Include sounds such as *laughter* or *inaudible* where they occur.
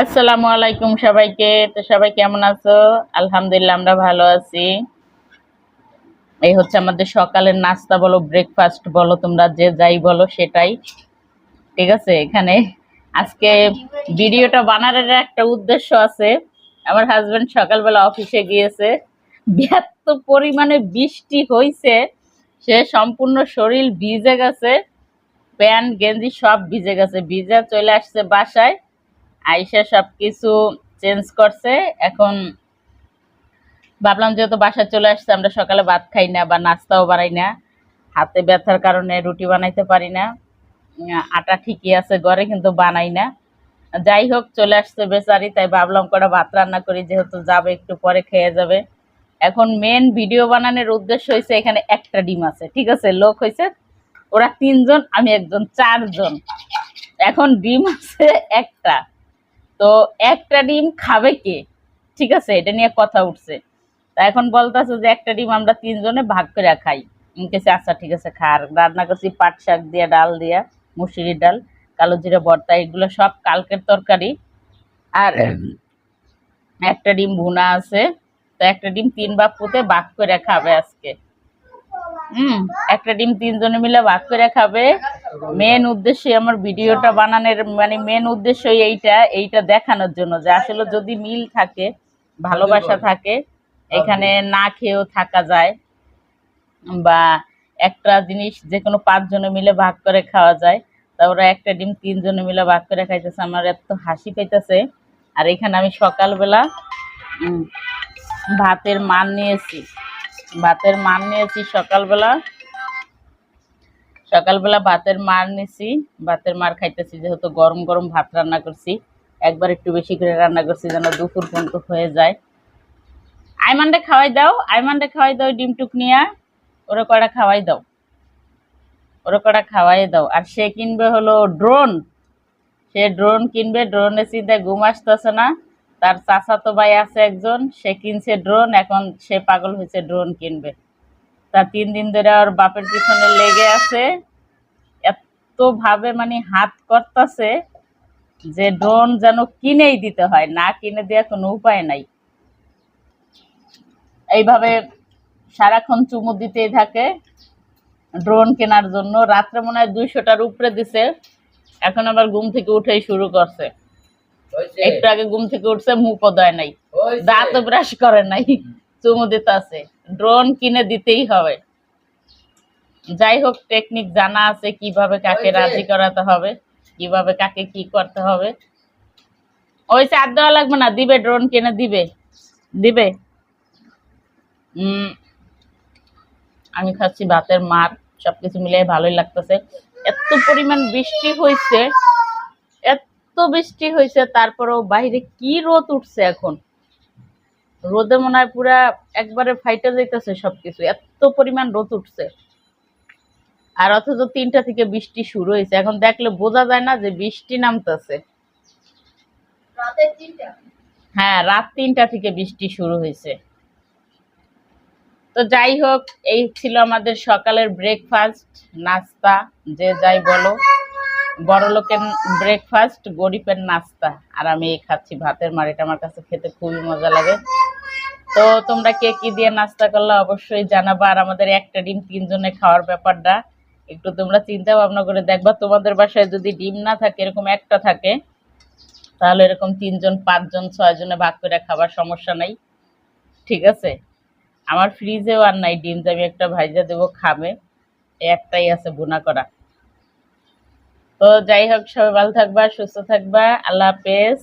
আসসালামু আলাইকুম সবাইকে। তো সবাই কেমন আছো? আলহামদুলিল্লাহ, আমরা ভালো আছি। এই হচ্ছে আমাদের সকালের নাস্তা বলো ব্রেকফাস্ট বলো, তোমরা যে যাই বলো সেটাই। ঠিক আছে? এখানে আজকে ভিডিওটা বানানোর একটা উদ্দেশ্য আছে। আমার হাজবেন্ড সকালবেলা অফিসে গিয়েছে। এত পরিমাণে বৃষ্টি হয়েছে সে সম্পূর্ণ শরীর ভিজে গেছে। প্যান্ট, গেঞ্জি সব ভিজে গেছে। ভিজে চলে আসছে বাসায়। আইসা সব কিছু চেঞ্জ করছে। এখন ভাবলাম যেহেতু বাসায় চলে আসছে, আমরা সকালে ভাত খাই না বা নাস্তাও বানাই না। হাতে ব্যথার কারণে রুটি বানাইতে পারি না। আটা ঠিকই আছে ঘরে, কিন্তু বানাই না। যাই হোক, চলে আসছে বেচারি, তাই ভাবলাম কটা ভাত রান্না করি, যেহেতু যাবে একটু পরে খেয়ে যাবে। এখন মেন ভিডিও বানানোর উদ্দেশ্য হয়েছে এখানে একটা ডিম আছে, ঠিক আছে? লোক হয়েছে ওরা তিনজন, আমি একজন, চারজন। এখন ডিম আছে একটা। তো একটা ডিম খাবে কে? ঠিক আছে এটা নিয়ে কথা উঠছে। তা এখন বলতেছে যে একটা ডিম আমরা তিনজনে ভাগ করে খাই। কেছি আচ্ছা ঠিক আছে খা। আর রান্না করছি পাট শাক দিয়ে ডাল দিয়া মুসুরির ডাল কালো জিরা ভর্তা এগুলো সব কালকের তরকারি। আর একটা ডিম ভুনা আছে। তো একটা ডিম তিন বাপ পুঁতে ভাগ করে খাবে আজকে। হুম একটা ডিম তিনজনে মিলে ভাগ করে খাবে। মেন উদ্দেশ্যে আমার ভিডিওটা বানানোর মানে মেন উদ্দেশ্য এইটা এইটা দেখানোর জন্য যে আসলে যদি মিল থাকে ভালোবাসা থাকে এখানে না খেয়েও থাকা যায় বা একটা জিনিস যে কোনো পাঁচজনে মিলে ভাগ করে খাওয়া যায় তা ওরা একটা ডিম তিনজনে মিলে ভাগ করে খাইতেছে আমার এত হাসি পাইতেছে। আর এখানে আমি সকালবেলা ভাতের মান নিয়েছি। ভাতের মান নিয়েছি সকালবেলা। সকালবেলা ভাতের মার নিছি, ভাতের মার খাইতেছি, যেহেতু গরম গরম ভাত রান্না করছি, একবার একটু বেশি করে রান্না করছি যেন দুপুর পর্যন্ত হয়ে যায়। আইমানডে খাওয়াই দাও আইমানডে খাওয়াই দাও ডিম টুক নিয়ে, ওরা কটা খাওয়াই দাও। ওরা কটা খাওয়াই দাও। আর সে কিনবে হলো ড্রোন সে ড্রোন কিনবে ড্রোনে চিন্তায় ঘুম আসতেছে না। তার চাচাতো ভাই আছে একজন, সে কিনছে ড্রোন এখন সে পাগল হয়েছে ড্রোন কিনবে। তা তিন দিন ধরে ওর বাপের পিছনে লেগে আছে। এত ভাবে মানে হাত করতেছে যে ড্রোন যেন কিনেই দিতে হয়, না কিনে দেওয়ার কোনো উপায় নাই। এইভাবে সারাক্ষণ চুমু দিতেই থাকে ড্রোন কেনার জন্য। রাত্রে মনে হয় দুইশোটার উপরে দিছে, এখন আবার ঘুম থেকে উঠেই শুরু করছে। একটু আগে ঘুম থেকে উঠছে মুখও দেয় নাই। দাঁতও ব্রাশ করে নাই। *laughs* চুমু দিতে আছে ড্রোন কিনে দিতেই হবে। যাই হোক টেকনিক জানা আছে কীভাবে কাকে রাজি করাতে হবে কীভাবে কাকে কি করতে হবে। ওই চার দেওয়া লাগবে না দিবে ড্রোন কিনে দিবে। দিবে। আমি খাচ্ছি ভাতের মার সবকিছু মিলিয়ে ভালোই লাগতেছে। এত পরিমাণ বৃষ্টি হয়েছে এত বৃষ্টি হয়েছে তারপরেও বাইরে কি রোদ উঠছে এখন? রোদে মনে হয় পুরা একবারে ফাইটে যাইতেছে সবকিছু এত পরিমাণ রোদ উঠছে। আর অথচ তিনটা থেকে বৃষ্টি শুরু হয়েছে এখন দেখলে বোঝা যায় না যে বৃষ্টি নামতেছে। হ্যাঁ রাত তিনটা থেকে বৃষ্টি শুরু হয়েছে। তো যাই হোক এই ছিল আমাদের সকালের ব্রেকফাস্ট নাস্তা যে যাই বলো। বড় লোকের ব্রেকফাস্ট গরিবের নাস্তা। আর আমি এই খাচ্ছি ভাতের মার এটা আমার কাছে খেতে খুবই মজা লাগে। তো তোমরা কে কি দিয়ে নাস্তা করলে অবশ্যই জানাবা। আর আমাদের একটা ডিম তিনজনে খাওয়ার ব্যাপারটা, একটু তোমরা চিন্তা ভাবনা করে দেখবা। তোমাদের বাসায় যদি ডিম না থাকে, এরকম একটা থাকে, তাহলে এরকম তিনজন, পাঁচজন, ছয়জনে ভাগ করে খাবার সমস্যা নাই। ঠিক আছে? আমার ফ্রিজেও আর নাই ডিম আমি একটা ভাইজা দেবো, খাবে। একটাই আছে বোনা করা। তো যাই হোক সবাই ভালো থাকবা সুস্থ থাকবা। আল্লাহ হাফেজ।